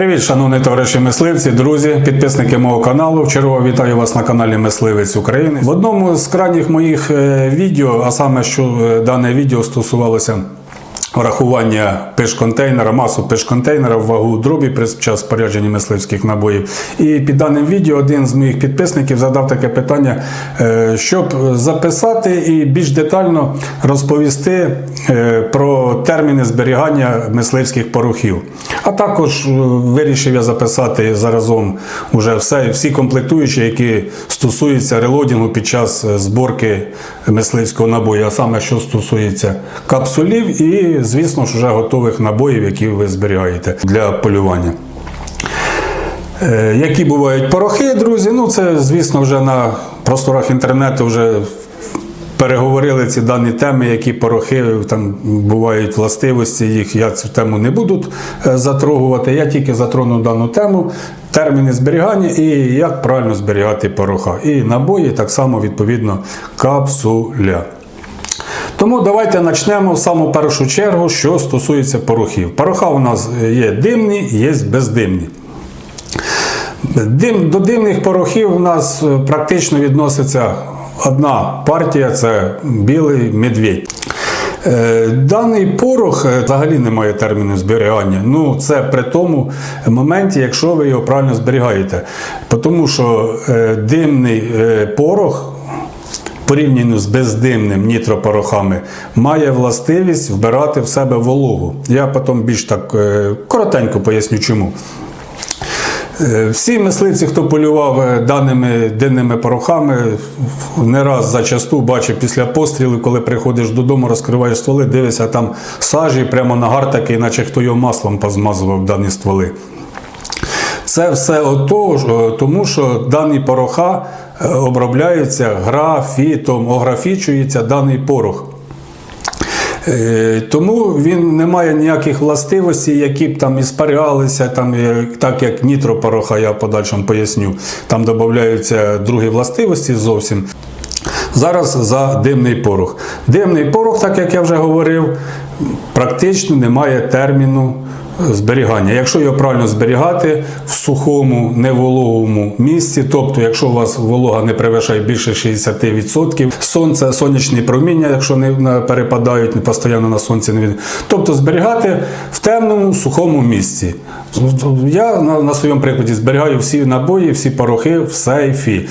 Привіт, шановні товариші мисливці, друзі, підписники мого каналу. Вчергово вітаю вас на каналі Мисливець України. В одному з крайніх моїх е, відео, а саме що е, дане відео стосувалося врахування пиш-контейнера, масу пиш-контейнера в вагу дробі під час спорядження мисливських набоїв. І під даним відео один з моїх підписників задав таке питання, е, щоб записати і більш детально розповісти е, про терміни зберігання мисливських порохів. А також е, вирішив я записати заразом уже все, всі комплектуючі, які стосуються релодінгу під час зборки мисливського набою, а саме що стосується капсулів і, звісно ж, вже готових набоїв, які ви зберігаєте для полювання. Е, Які бувають порохи, друзі? Ну, це, звісно, вже на просторах інтернету вже переговорили ці дані теми, які порохи там бувають властивості їх. Я цю тему не буду е, затрогувати. Я тільки затрону дану тему, терміни зберігання і як правильно зберігати пороха. І набої так само відповідно капсуля. Тому давайте почнемо в саму першу чергу, що стосується порохів. Пороха у нас є димні, є бездимні. Дим, до димних порохів у нас е, практично відноситься одна партія це білий медведь. Е, Даний порох е, взагалі не має терміну зберігання. Ну, це при тому моменті, якщо ви його правильно зберігаєте. Тому що е, димний е, порох порівняно з бездимним нітропорохами, має властивість вбирати в себе вологу. Я потім більш так е, коротенько поясню чому. Е, Всі мисливці, хто полював е, даними димними порохами, не раз зачасту бачив після пострілу, коли приходиш додому, розкриваєш стволи, дивишся там сажі, прямо нагар такий, наче хто його маслом позмазував дані стволи. Це все ото, е, тому що дані пороха е, обробляються графітом, ографічується даний порох. Е, Тому він не має ніяких властивостей, які б там іспарялися, там, так як нітропороха, я в подальшому поясню. Там додаються другі властивості зовсім. Зараз за димний порох. Димний порох, так як я вже говорив, практично не має терміну зберігання. Якщо його правильно зберігати в сухому, невологому місці, тобто, якщо у вас волога не перевищає більше 60%, сонце, сонячні проміння, якщо не перепадають не постійно на сонці, не від- тобто зберігати в темному, сухому місці. Я на, на своєму прикладі зберігаю всі набої, всі порохи в сейфі.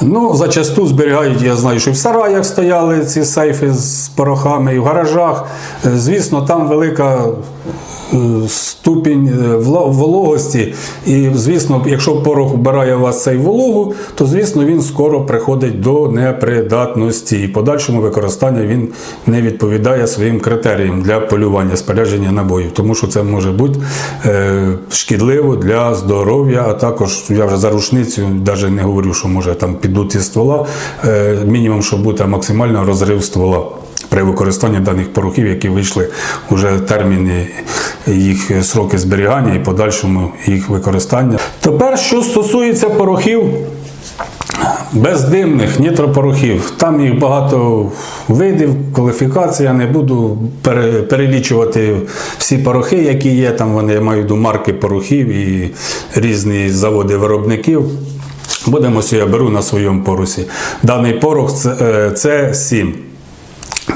Ну, зачасту зберігають, я знаю, що і в сараях стояли ці сейфи з порохами, і в гаражах. Е, Звісно, там велика ступінь е, вологості. І, звісно, якщо порох вбирає у вас цей вологу, то звісно він скоро приходить до непридатності. І подальшому використання він не відповідає своїм критеріям для полювання, спорядження набоїв, тому що це може бути е, шкідливо для здоров'я, а також я вже за рушницю навіть не говорю, що може там підуть із ствола. Е, мінімум, щоб бути максимально розрив ствола при використанні даних порохів, які вийшли вже терміни їх сроки зберігання і подальшому їх використання. Тепер, що стосується порохів. Бездимних нітропорохів. Там їх багато видів, кваліфікацій. Я не буду перелічувати всі порохи, які є. Там вони я маю виду марки порохів і різні заводи виробників. Будемо я беру на своєму порусі. Даний порох е, це 7.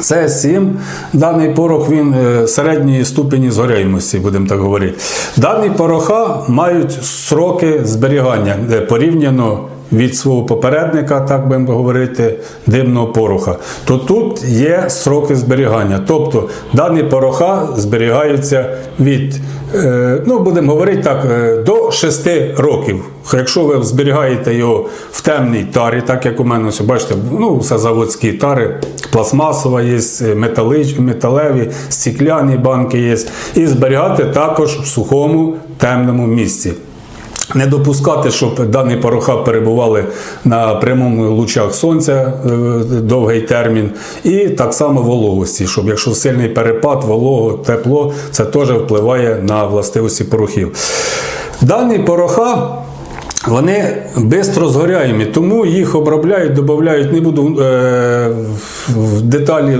Це 7. Даний порох він е, середньої ступені згоряємості, будемо так говорити. Дані пороха мають сроки зберігання порівняно від свого попередника, так будемо говорити, димного пороха. То тут є сроки зберігання. Тобто дані пороха зберігаються від, е, ну будемо говорити так, е, до 6 років. Якщо ви зберігаєте його в темній тарі, так як у мене, ось, бачите, ну, все заводські тари, пластмасова є, металич, металеві, стекляні банки є. І зберігати також в сухому темному місці. Не допускати, щоб дані пороха перебували на прямому лучах сонця е, довгий термін, і так само вологості, щоб якщо сильний перепад, волого, тепло, це теж впливає на властивості порохів. Дані пороха. Вони швидко згоряємі, тому їх обробляють, додають, не буду е, в деталі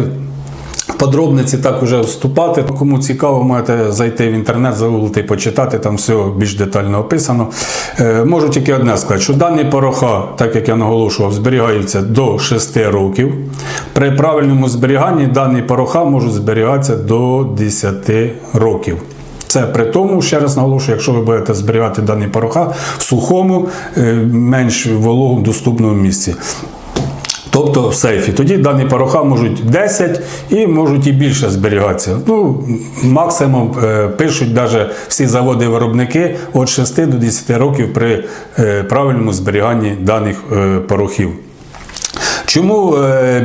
подробниці так уже вступати. Кому цікаво, можете зайти в інтернет, загуглити, почитати, там все більш детально описано. Е, Можу тільки одне сказати, що дані пороха, так як я наголошував, зберігаються до 6 років. При правильному зберіганні дані пороха можуть зберігатися до 10 років. Це при тому, ще раз наголошую, якщо ви будете зберігати дані пороха в сухому, е, менш вологому доступному місці. Тобто в сейфі. Тоді дані пороха можуть 10 і можуть і більше зберігатися. Ну, максимум е, пишуть навіть всі заводи-виробники від 6 до 10 років при е, правильному зберіганні даних е, порохів. Чому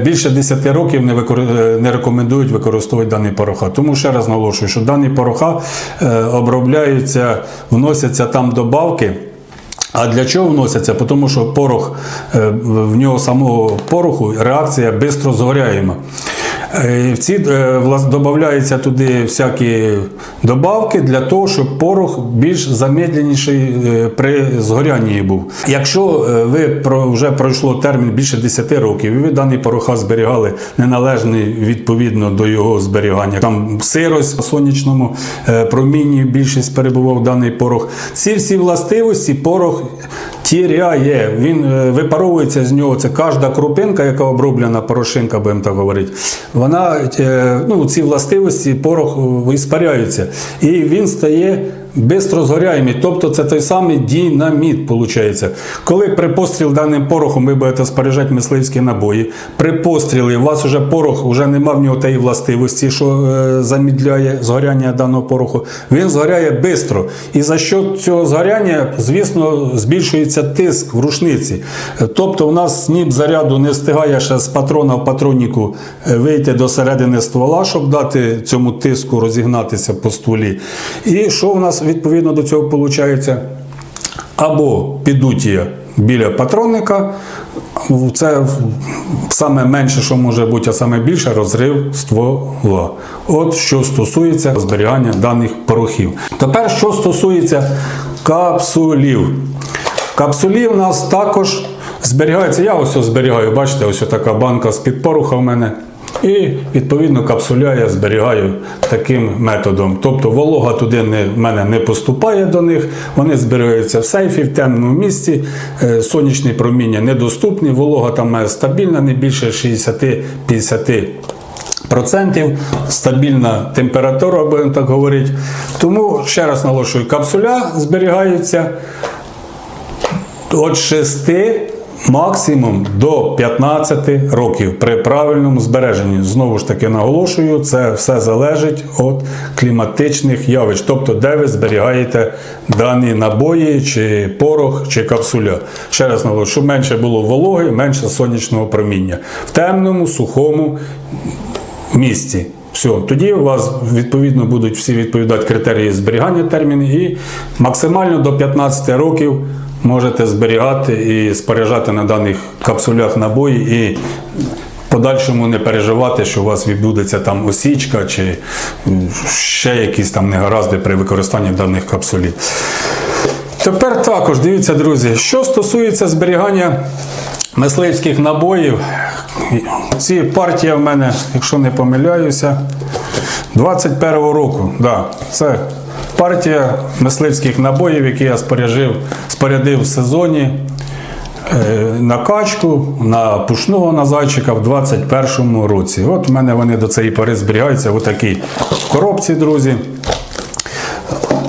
більше 10 років не, викор- не рекомендують використовувати дані пороха? Тому ще раз наголошую, що дані пороха обробляються, вносяться там добавки. А для чого вносяться? Тому що порох, е, в нього самого пороху реакція швидко згоряєма. Е, ці е, додаються туди всякі добавки для того, щоб порох більш замедленіший е, при згорянні був. Якщо ви вже пройшло термін більше 10 років, і ви даний пороха зберігали неналежний відповідно до його зберігання, там сирость в сонячному промінні більшість перебував даний порох. Ці всі властивості порох тіряє, він е, випаровується з нього. Це кожна крупинка, яка оброблена порошинка, будемо так говорити. Вона е, ну, ці властивості порох е, іспаряються. І він стає бистро згоряємий. Тобто це той самий дінаміт, виходить. Коли при постріл даним порохом ви будете споряджати мисливські набої, при пострілі у вас вже порох вже нема в нього тієї властивості, що е, замідляє згоряння даного пороху. Він згоряє бистро. І за що цього згоряння, звісно, збільшується тиск в рушниці. Тобто, у нас сніп заряду не встигає ще з патрона в патроннику е, вийти до середини ствола, щоб дати цьому тиску розігнатися по стволі. І що у нас відповідно до цього виходить? Або підутія біля патронника, це саме менше, що може бути, а саме більше розрив ствола. От що стосується зберігання даних порохів. Тепер, що стосується капсулів. Капсулі у нас також зберігаються. Я ось зберігаю, бачите, ось така банка з-під поруха в мене. І відповідно капсуля я зберігаю таким методом. Тобто волога туди не, в мене не поступає до них, вони зберігаються в сейфі, в темному місці, е, сонячні проміння недоступні, волога там має стабільна, не більше 60-50%. Процентів, стабільна температура, будемо так говорити. Тому ще раз наголошую, капсуля зберігаються від 6 максимум до 15 років при правильному збереженні. Знову ж таки наголошую, це все залежить від кліматичних явищ, тобто де ви зберігаєте дані набої, чи порох, чи капсуля. Ще раз наголошую, щоб менше було вологи, менше сонячного проміння. В темному, сухому місці. Все, тоді у вас відповідно будуть всі відповідати критерії зберігання термінів і максимально до 15 років можете зберігати і споряджати на даних капсулях набої і подальшому не переживати, що у вас відбудеться там осічка чи ще якісь там негаразди при використанні даних капсулів. Тепер також дивіться, друзі, що стосується зберігання мисливських набоїв, ці партії в мене, якщо не помиляюся, 21-го року. Да, це партія мисливських набоїв, які я споряджив, спорядив в сезоні е, на качку, на пушного на зайчика в 21-му році. От в мене вони до цієї пори зберігаються в такій коробці, друзі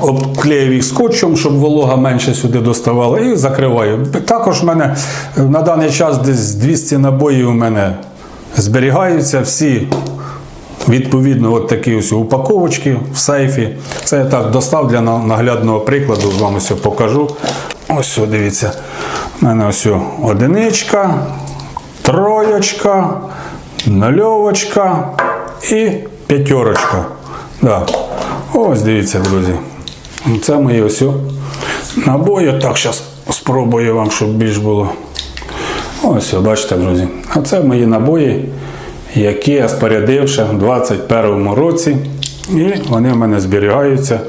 обклеїв їх скотчем, щоб волога менше сюди доставала, і закриваю. Також в мене е, на даний час десь 200 набоїв у мене зберігаються всі. Відповідно, от такі ось упаковочки в сейфі. Це я так достав для наглядного прикладу, з вами все покажу. Ось, дивіться, у мене ось одиничка, троєчка, нульовочка і п'ятерочка. Да. Ось дивіться, друзі. Це мої ось набої. Так, зараз спробую вам, щоб більш було. Ось, бачите, друзі. А це мої набої, які я спорядив ще в 21 році. І вони в мене зберігаються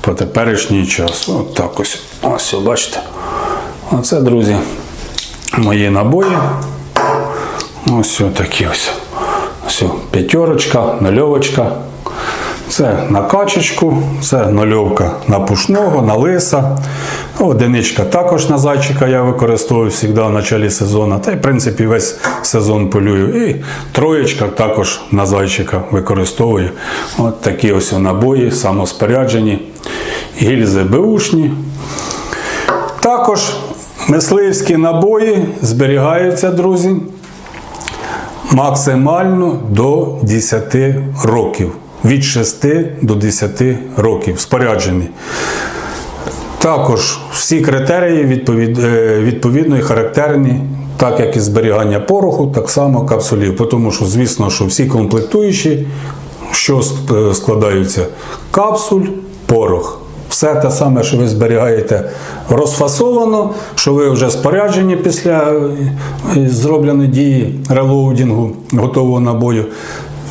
по теперішній час. От так ось. Ось, бачите. Оце, друзі, мої набої. Ось такі ось Все, п'ятерочка, нульовочка. Це на качечку, це нульовка на пушного, на лиса. Одиничка також на зайчика я використовую завжди в початку сезону. Та й в принципі весь сезон полюю. І троєчка також на зайчика використовую. От такі ось набої, самоспоряджені, гільзи беушні. Також мисливські набої зберігаються, друзі, максимально до 10 років. Від 6 до 10 років споряджені. Також всі критерії відповід, е, відповідно і характерні, так як і зберігання пороху, так само капсулів. Тому що, звісно, що всі комплектуючі, що е, складаються, капсуль, порох. Все те саме, що ви зберігаєте розфасовано, що ви вже споряджені після е, зробленої дії релоудінгу готового набою.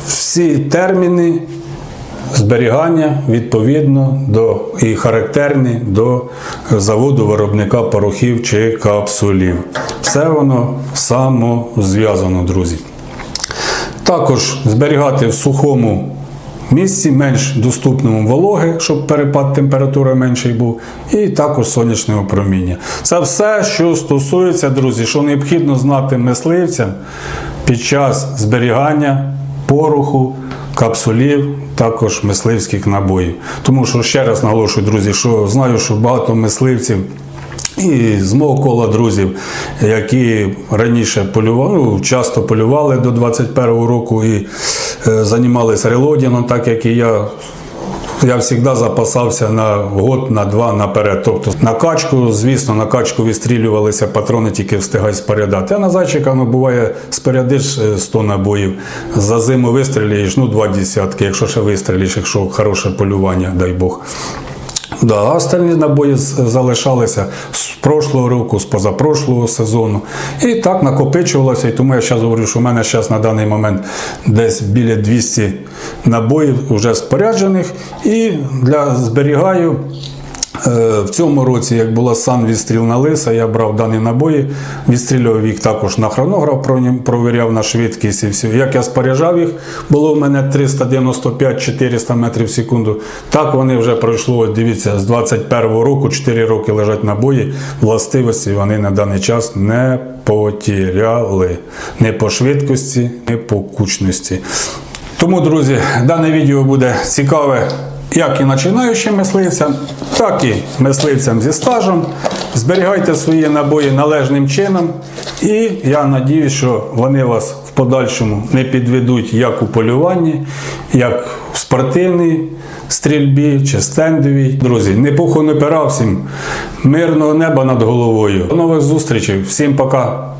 Всі терміни зберігання відповідно до і характерні до заводу виробника порохів чи капсулів. Все воно самозв'язано, друзі. Також зберігати в сухому місці, менш доступному вологи, щоб перепад температури менший був, і також сонячне опроміння. Це все, що стосується, друзі, що необхідно знати мисливцям під час зберігання пороху, капсулів, також мисливських набоїв. Тому що ще раз наголошую, друзі, що знаю, що багато мисливців. І з мого кола друзів, які раніше полювали, ну, часто полювали до 21-го року і е, займалися релодіном, так як і я. Я завжди запасався на год, на два наперед. Тобто на качку, звісно, на качку відстрілювалися патрони, тільки встигай спорядати. А на зайчика ну, буває, спорядиш е, 100 набоїв, за зиму вистрілюєш, ну, два десятки, якщо ще вистрілиш, якщо хороше полювання, дай Бог. Да, остальні набої залишалися з прошлого року, з позапрошлого сезону. І так накопичувалося. І тому я зараз говорю, що в мене зараз на даний момент десь біля 200 набоїв вже споряджених. І для зберігаю. Е, В цьому році, як була сан відстріл на лиса, я брав дані набої, відстрілював їх також на хронограф, провіряв на швидкість і все. Як я споряджав їх, було в мене 395-400 метрів в секунду. Так вони вже пройшло, дивіться, з 21-го року, 4 роки лежать набої, властивості вони на даний час не потіряли. Не по швидкості, не по кучності. Тому, друзі, дане відео буде цікаве як і починаючим мисливцям, так і мисливцям зі стажем. Зберігайте свої набої належним чином, і я надіюсь, що вони вас в подальшому не підведуть як у полюванні, як в спортивній стрільбі чи стендовій. Друзі, не пуху не пера всім, мирного неба над головою. До нових зустрічей, всім пока!